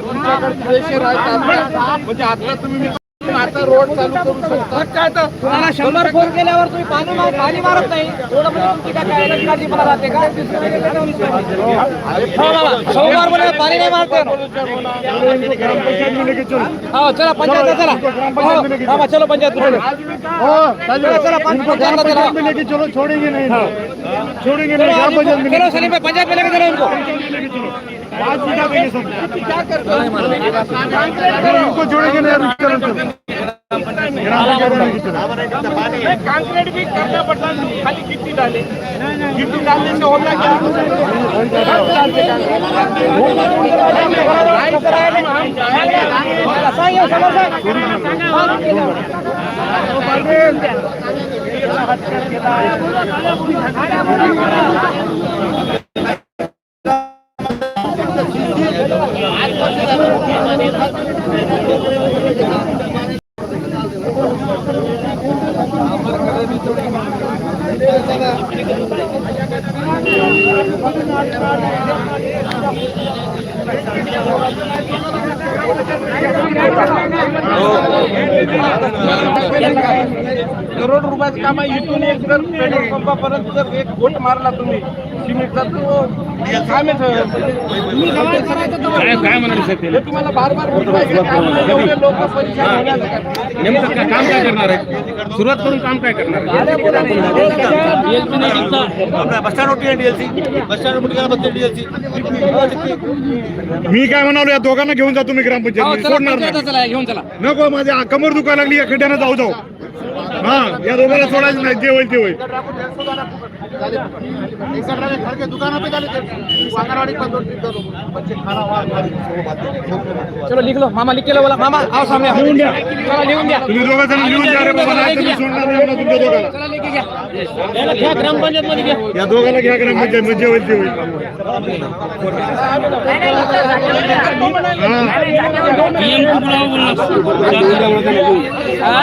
तुमच्याकडे प्रेशर आहे म्हणजे आता तुम्ही आता रोड चालू करू शकता. काय तर? तुम्हाला शंभर फ़ोन केल्यावर तुम्ही पाणी मार- पाणी मारत नाही. एवढं तुमची काय काय काळजी मला राहते का? सोमवार बोले पाणी नाही मारते. हो चला पंचायत चला. हो चलो पंचायत चला. छोड़ेंगे नहीं। छोड़ेंगे चलो नहीं पंचायत में चलो सलीम भाई पंचायत में लेके चलो। इनको आज बिठा देंगे सब। उनको छोड़ेंगे नहीं कंक्रीट भी करना पड़ता खाली गिट्टी डाले गिट्टी डालने से होता क्या हत्या आहे इथून एक जर पेट्रोल पंपापर्यंत जर एक बोट मारला तुम्ही सिमेंटचा तो काम आहे काय काय म्हणाले सर हे तुम्हाला बार बार लोक परेशान? नेमकं काय- काम काय करणार आहे? सुरुवात करून काम काय करणार आहे? मी काय म्हणालो या दोघांना घेऊन जा तुम्ही ग्रामपंचायत. सोडणार नाही. चला घेऊन चला. नको माझ्या कमर दुखायला लागली या खड्ड्यानं जाऊ जाऊ. हा या दोघांना सोडायचं नाही जे होईल ते होईल. चलो लिख लो मामा लिख के लो बोला. मामा आओ सामने आओ. लिहून द्या. चला लिहून द्या. तुम्ही दोघं जण लिहून द्या रे बाबा नाही तुम्ही सोडणार नाही म्हणा तुमच्या दोघांना चला लेके घ्या याला घ्या ग्रामपंचायत मध्ये घ्या. या दोघांना घ्या ग्रामपंचायत म्हणजे होईल ते होईल. हा?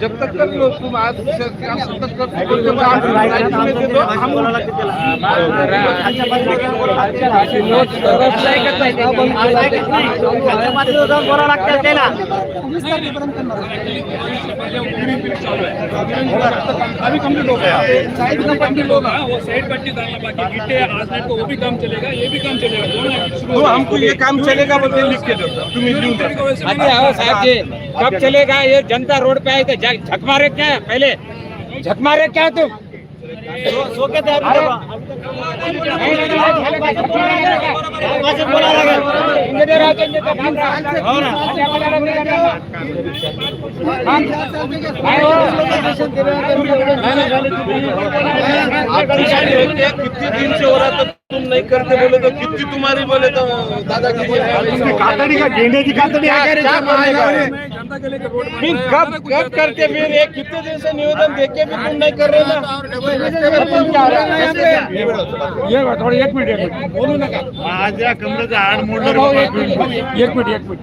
जब तक कर लो तुम आज से आप तक कर हो, दे दो, हम अभी कंप्लीट हो गया। साइड का कंप्लीट होगा वो साइड पट्टी डालना बाकी गिट्टे आज को वो भी काम चलेगा ये भी काम चलेगा। तो हमको ये काम चलेगा बोलते लिख के। साहब जी कब चलेगा ये जनता रोड पे आई तो थे झक मारे क्या है? पहले झक मारे क्या है तुम कितने दिन से हो? रहा था तुम नहीं करते बोले तो कितनी तुम्हारी बोले तो है कातडी का गेंड्याची कातडी का के फिर कब कब फिर कितने दिन से निवेदन देके भी तुम नहीं कर रहे ना? तुम क्या ये थोड़ी एक मिनट एक मिनट. बोलू नका. माझ्या कमरेचा हाड मोडलं एक. मिनिट एक मिनिट एक मिनिट.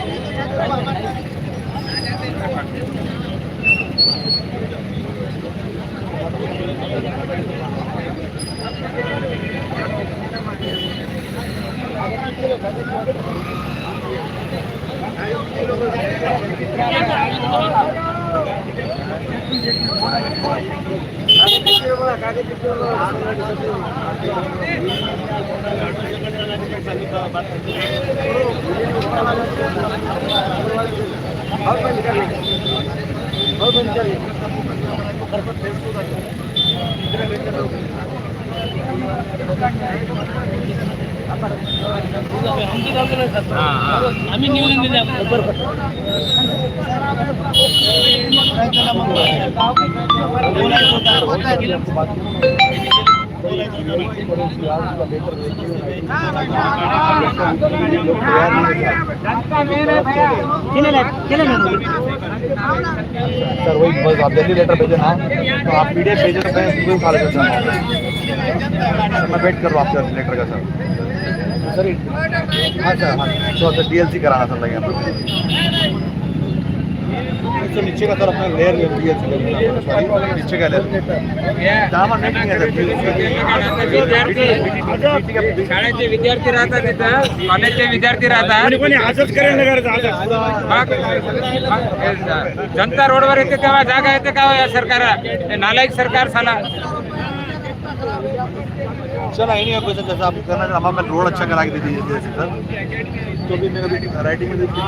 Terima kasih. सर, वही बस आप जल्दी लेटर भेजे ना। तो आप पीडीएफ भेजे तो मैं वेट कर रहा हूँ। आपके लेटर का, सर। सर हाँ सर हाँ. तो सर डीएलसी कराना सर लगे सर नीचे का सर अपना लेयर डीएलसी सॉरी नीचे का लेयर दामा नेट नहीं है शाळेचे विद्यार्थी राहतात तिथं. कॉलेजचे विद्यार्थी राहतात. कोणी कोणी असंच करेल ना करायचं मग जनता रोडवर येते तेव्हा जागा येते का हो या सरकारला हे नालायक सरकार साला चलो नहीं है कोई सर जैसा आप करना चाहते हमारा रोड अच्छा करा के दीजिए जैसे सर तो भी मेरा भी राइटिंग में राइटिंग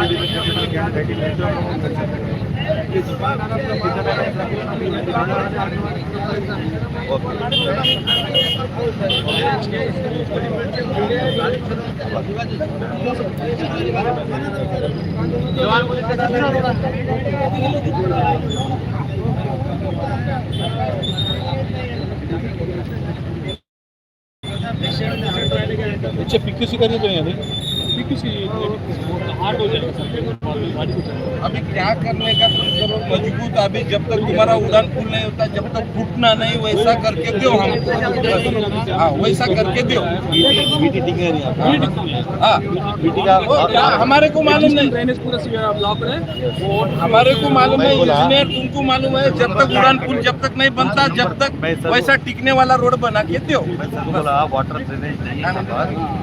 अच्छा पीक्यूसी तो हो जाएगा अभी क्या करने का तुम करो मज़बूत अभी जब तक तुम्हारा उड़ान पुल नहीं होता जब तक फूटना नहीं वैसा करके दो हम। हाँ वैसा करके दो हाँ। हमारे को मालूम नहीं। ड्रेनेज पूरा ब्लॉक है हमारे को मालूम है इंजीनियर तुमको मालूम है जब तक उड़ान पुल जब तक नहीं बनता जब तक वैसा टिकने वाला रोड बना के दो वाटर ड्रेनेज नहीं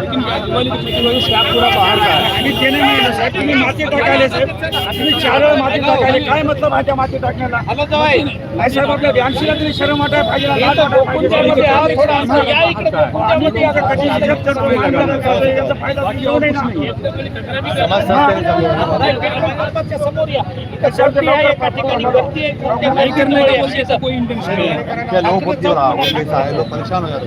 लेकिन प्रतिभागी स्टॅप पुरा बाहेरचा आहे आणि ते नाही मिळालं साहेब तुम्ही माती टाकायले साहेब तुम्ही चार वेळा माती टाकायले काय मतलब आहे त्या माती टाकण्याला नाही साहेब आपल्या ब्याऐंशीला तरी शरम वाटायला पाहिजे लाज वाटायला पाहिजे लोग परेशान हो जाते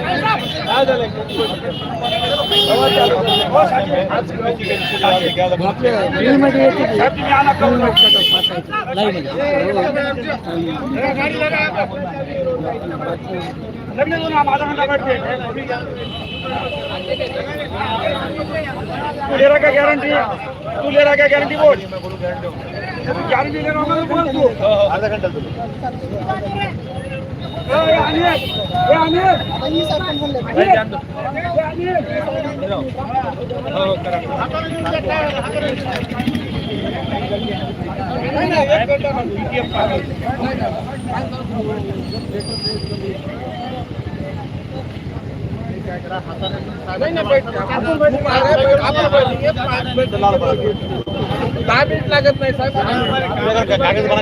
लग्न तू ले रहा क्या गारंटी तू ले रहा क्या गारंटी बोल गारंटी ले रहा हूँ बोल तू घंटा दहा मिनिट लागत नाही साहेब कागज़ बना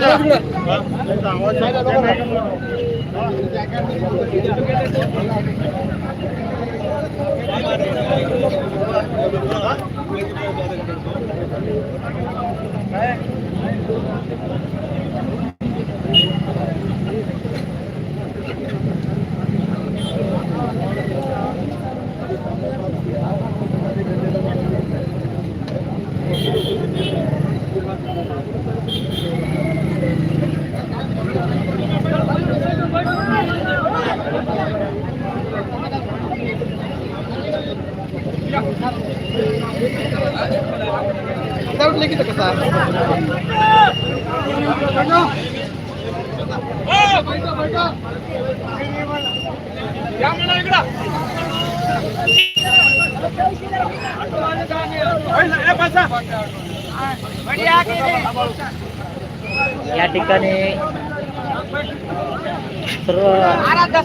जरा. या ठिकाणी सर्व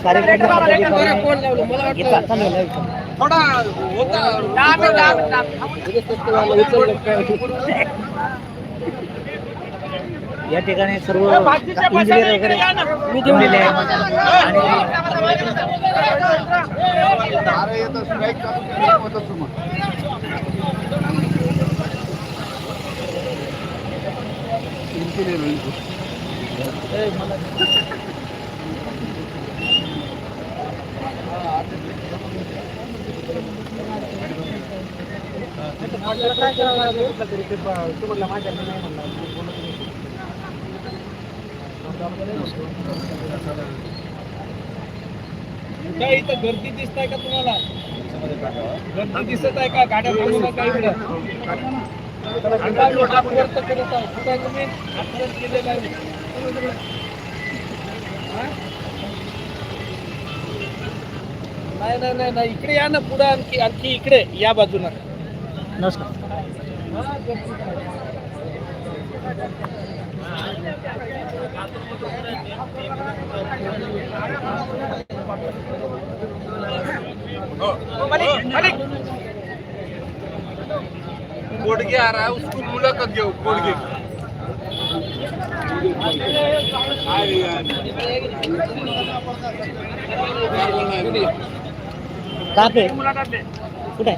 कार्यक्रम थोडा होता. या ठिकाणी सर्व इंजिनियर वगैरे जमलेले आणि काय इथं गर्दी दिसत आहे का तुम्हाला? गर्दी दिसत आहे का? गाड्या थांबू नका इकडे? करत आहे. तुम्ही? अपघात केलेला आहे. नाही नाही नाही नाही. इकडे या ना पुढे आणखी आणखी इकडे या बाजूला. नमस्कार। कोडगे आ रहा है उसको मुलाकात घेऊ कोडगे। का पे? कुठे?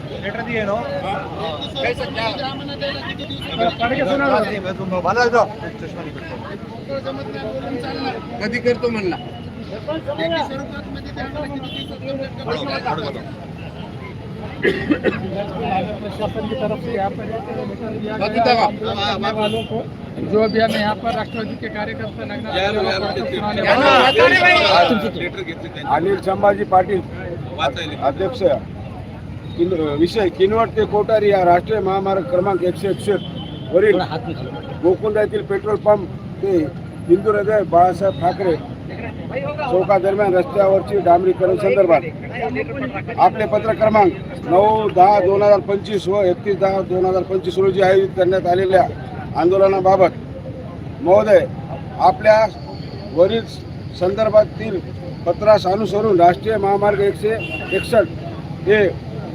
लेटर दिए नो कैसे क्या की तरफ़ से वालों को जो भी हम यहाँ पर राष्ट्रवादी के कार्यकर्ता अनिल संभाजी पाटिल अध्यक्ष किन- विषय किनवट ते कोटारी या राष्ट्रीय महामार्ग क्रमांक एकशे एकसष्ट वरील गोकुंदा येथील पेट्रोल पंप ते हिंदू हृदय बाळासाहेब ठाकरे चौका दरम्यान रस्त्यावरची डांबरीकरण संदर्भात. आपले पत्र क्रमांक नऊ दहा दोन हजार पंचवीस व एकतीस दहा दोन हजार पंचवीस रोजी आयोजित करण्यात आलेल्या आंदोलनाबाबत. महोदय आपल्या वरील संदर्भातील पत्रास अनुसरून राष्ट्रीय महामार्ग एकशे एकसष्ट हे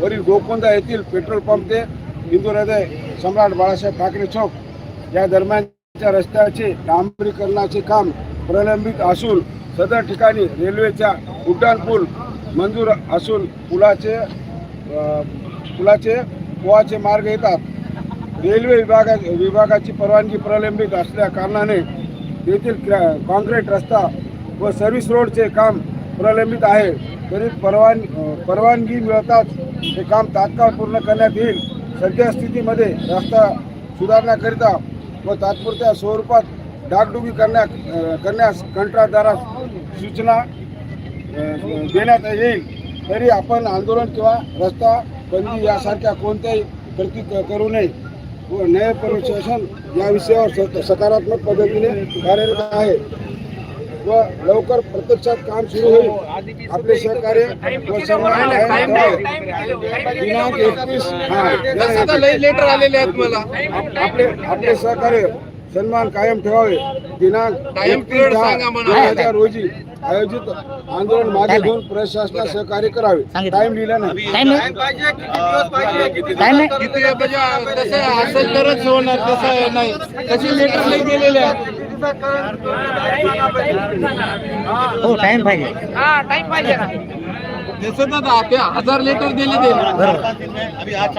वरील गोकुंदा येथील पेट्रोल पंप ते हिंदू हृदय सम्राट बाळासाहेब ठाकरे चौक या दरम्यानच्या रस्त्याचे डांबरीकरणाचे काम प्रलंबित असून सदर ठिकाणी रेल्वेच्या उड्डाण पूल मंजूर असून पुलाचे पुलाचे पोहाचे मार्ग येतात. रेल्वे विभागा विभागाची परवानगी प्रलंबित असल्या कारणाने येथील कॉन्क्रीट रस्ता व सर्व्हिस रोडचे काम प्रलंबित आहे तरी परवान परवानगी मिळताच हे काम तात्काळ पूर्ण करण्यात येईल. सध्या स्थितीमध्ये रस्ता सुधारण्याकरिता व तात्पुरत्या स्वरूपात डागडुगी करण्या करण्यास कंत्राटदारास सूचना देण्यात येईल. तरी आपण आंदोलन किंवा रस्ता बंदी यासारख्या कोणत्याही कृती क- करू नये. व न्याय प्रशासन या विषयावर स- सकारात्मक पद्धतीने कार्यरत आहे. व लवकर प्रत्यक्षात काम सुरू होईल. आपले सहकार्य. दिनांक एकवीस तसं लई लेटर आलेले आहेत मला. आपले आपले सहकार्य सन्मान कायम ठेवावे. दिनांक Time 31 period दहा. दोन हजार रोजी आयोजित आंदोलन मागे घेऊन प्रशासनास सहकार्य करावे. टाइम लिहिला नाही. किती म्हणजे असेल तरच होणार तसं नाही. तशी लेटर गेलेले आहेत. हो टाइम पाहिजे. हा. टाइम पाहिजे. ना ते हजार लेटर दिले ते अभी आज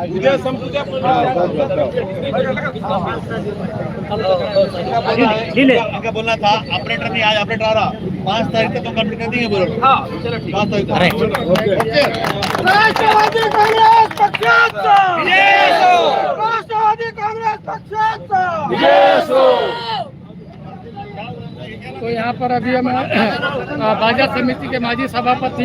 उद्या संपू इनका बोलना था ऑपरेटर नहीं आज ऑपरेटर आ रहा। पाँच तारीख तक तो कंप्लीट कर देंगे बोलो। पाँच तारीख राष्ट्रवादी काँग्रेस राष्ट्रवादी काँग्रेस तो यहाँ पर अभी हम बाजार समिति के माजी सभापति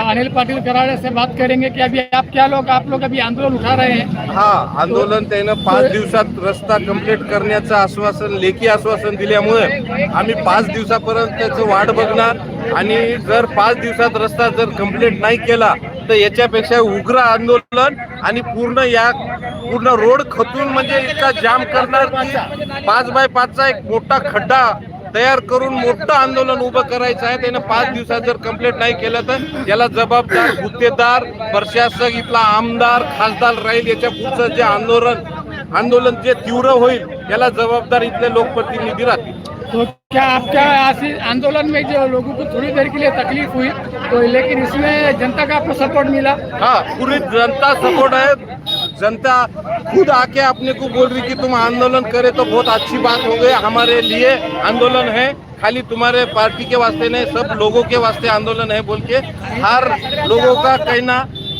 अनिल पाटिल कराड़े से बात करेंगे कि अभी आप क्या लोग आप लोग अभी आंदोलन उठा रहे हैं? हा आंदोलन त्यानं पाच दिवसात रस्ता कंप्लीट करण्याचं आश्वासन लेखी आश्वासन दिल्यामुळे आम्ही पाच दिवसापर्यंत त्याचं वाट बघणार. आणि जर पाच दिवसात रस्ता जर कंप्लीट नाही केला तर याच्यापेक्षा उग्र आंदोलन आणि पूर्ण या पूर्ण रोड खतून म्हणजे इतका जाम करणार की पाच बाय पाचचा एक मोठा खड्डा तयार करून मोठं आंदोलन उभं करायचं आहे. त्यानं पाच दिवसात जर कंप्लीट नाही केलं तर याला जबाबदार गुत्तेदार प्रशासक इथला आमदार खासदार राहील. याच्या पुढचं जे आंदोलन आंदोलन जे तीव्र होईल याला जबाबदार इथले लोकप्रतिनिधी राहतील. तो क्या आपका आंदोलन में जो लोगों को थोड़ी देर के लिए तकलीफ हुई तो लेकिन इसमें जनता का आपको सपोर्ट मिला? हाँ पूरी जनता सपोर्ट है जनता खुद आके अपने को बोल रही कि तुम आंदोलन करे तो बहुत अच्छी बात हो गई हमारे लिए आंदोलन है। खाली तुम्हारे पार्टी के वास्ते नहीं सब लोगों के वास्ते आंदोलन है बोल के। हर लोगों का कहना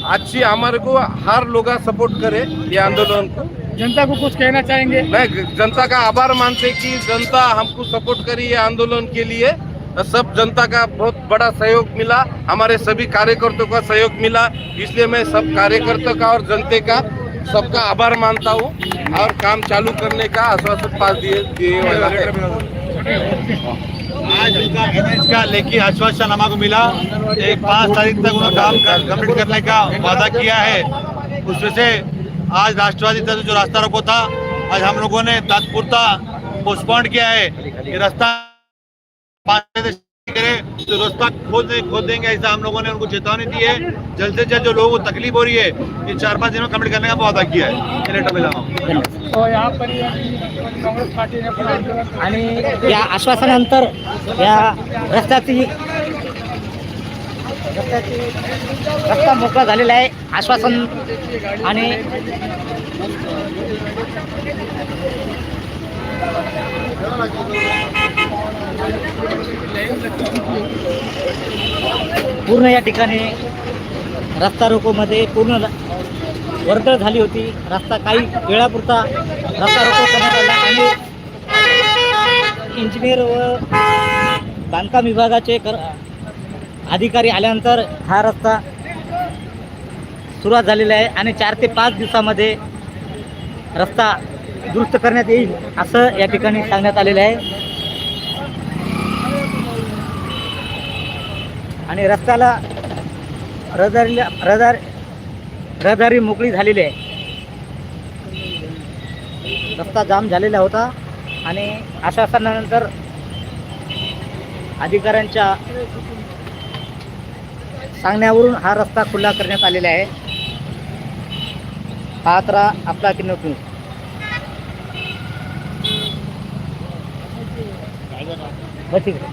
अच्छी हमारे को हर लोग सपोर्ट करे ये आंदोलन को। जनता को कुछ कहना चाहेंगे? मैं जनता का आभार मानते कि जनता हमको सपोर्ट करी ये आंदोलन के लिए। सब जनता का बहुत बड़ा सहयोग मिला हमारे सभी कार्यकर्ताओं का सहयोग मिला इसलिए मैं सब कार्यकर्ता का और जनता का सबका आभार मानता हूँ और काम चालू करने का आश्वासन पास दिए आज उनका का लेखी आश्वासन हमारे मिला। एक पाँच तारीख तक उन्होंने काम कंप्लीट करने का वादा किया है। उसमें से आज राष्ट्रवादी तरफ़ जो रास्ता रोको था, आज हम लोगों ने तत्पूर्ता पोस्टपोन किया है कि रास्ता करे तो रास्ता खोद दे, खोद देंगे ऐसा हम लोगों ने उनको चेतावनी दी है जल्द से जल्द जो लोगों को तकलीफ़ हो रही है ये चार पाँच दिनों में कंप्लीट करने का वादा किया है। तो यहाँ पर ये कांग्रेस पार्टी ने अपना आंदोलन आणि या आश्वासनानंतर या रस्त्याची रस्ता मोकळा झालेला आहे आश्वासन आणि पूर्ण या ठिकाणी रस्ता रोकोमध्ये पूर्ण वर्दळ झाली होती. रस्ता काही वेळापुरता रस्ता रोको करण्यात आला आणि इंजिनियर व बांधकाम विभागाचे कर अधिकारी आल्यानंतर हा रस्ता सुरुवात झालेला आहे आणि चार ते पाच दिवसामध्ये रस्ता दुरुस्त करण्यात येईल असं या ठिकाणी सांगण्यात आलेलं आहे. आणि रस्त्याला रहदारीला रहदार रहदारी मोकळी झालेली आहे. रस्ता जाम झालेला होता आणि आश्वासनानंतर अधिकाऱ्यांच्या सांगण्यावरून हा रस्ता खुला करण्यात आलेला आहे. पाहत राहा आपला की न्यूज बस ठीक आहे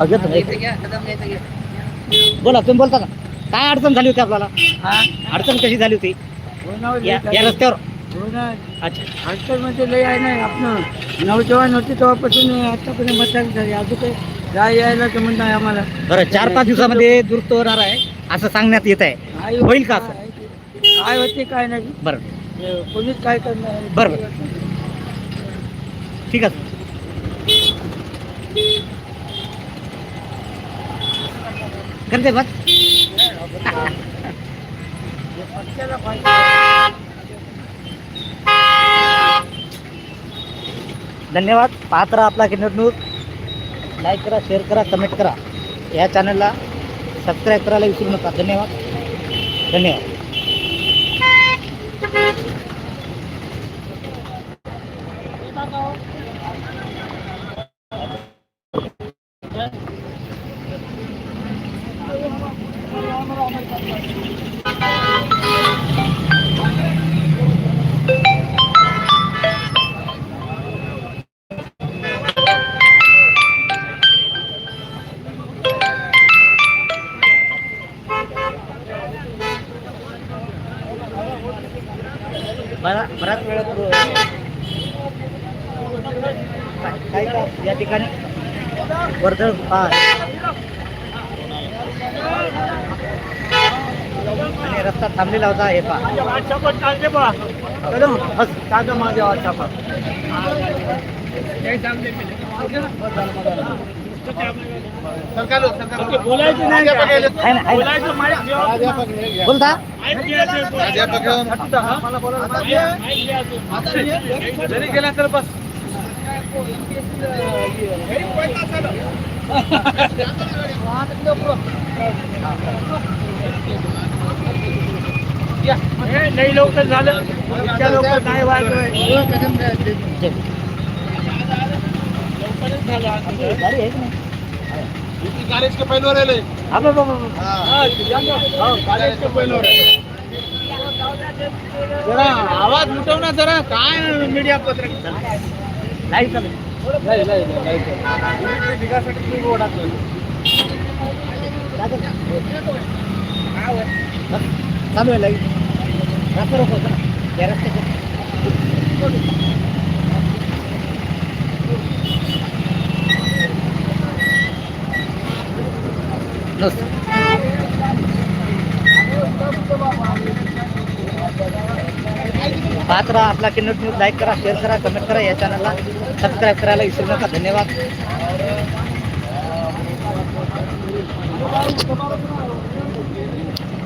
आपल्या इकडे. बोला तुम्ही बोलता ना काय अडचण झाली होती आपल्याला? अडचण कशी झाली होती? या या रस्त्यावर. अच्छा. हॉस्टेल मध्ये लय आहे नाही आपण नवजवान होते तेव्हापासून आतापर्यंत मशाल झाली. अजून काही जाय यायला जमत नाही आम्हाला. बरं चार पाच दिवसामध्ये दुरुस्त होणार आहे असं सांगण्यात येत आहे. होईल का असं? काय? होते काय नाही. बरं. कोणीच काय करणार बरं बरं. ठीक आहे. करते बस. धन्यवाद. पाहत राहा आपला किन्नर न्यूज. लाईक करा शेअर करा कमेंट करा. या चॅनलला सबस्क्राईब करायला विसरू नका. धन्यवाद. धन्यवाद. बरा forma de atuação. આપેલા હતા એ સાધો મહાદેવ આ છાપા બોલતા जरी गेला तर बस हे लई लवकर झालं. इतक्या लवकर नाही व्हायचं की नाही कॉलेज के पहले रहे हा. जरा आवाज उठव ना जरा. काय मीडिया पत्रक? नाही चालेल नसतं आपला किन्नट न्यूज़ लाईक करा शेअर करा कमेंट करा या चॅनलला सबस्क्राईब करायला विसरू नका. धन्यवाद.